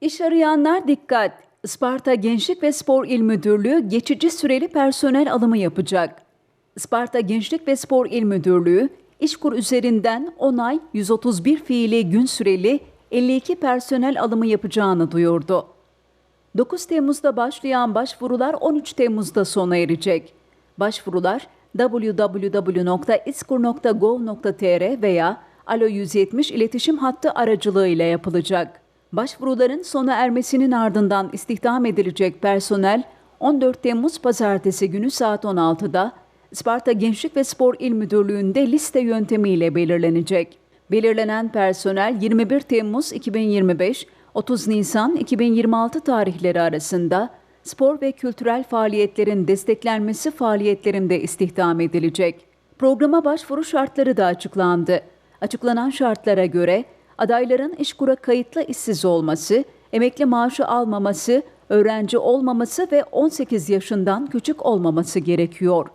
İş arayanlar dikkat! Isparta Gençlik ve Spor İl Müdürlüğü geçici süreli personel alımı yapacak. Isparta Gençlik ve Spor İl Müdürlüğü, İşkur üzerinden 10 ay 131 fiili gün süreli 52 personel alımı yapacağını duyurdu. 9 Temmuz'da başlayan başvurular 13 Temmuz'da sona erecek. Başvurular www.iskur.gov.tr veya Alo 170 iletişim hattı aracılığıyla yapılacak. Başvuruların sona ermesinin ardından istihdam edilecek personel 14 Temmuz Pazartesi günü saat 16'da Isparta Gençlik ve Spor İl Müdürlüğü'nde liste yöntemiyle belirlenecek. Belirlenen personel 21 Temmuz 2025 30 Nisan 2026 tarihleri arasında spor ve kültürel faaliyetlerin desteklenmesi faaliyetlerinde istihdam edilecek. Programa başvuru şartları da açıklandı. Açıklanan şartlara göre adayların işkura kayıtlı işsiz olması, emekli maaşı almaması, öğrenci olmaması ve 18 yaşından küçük olmaması gerekiyor.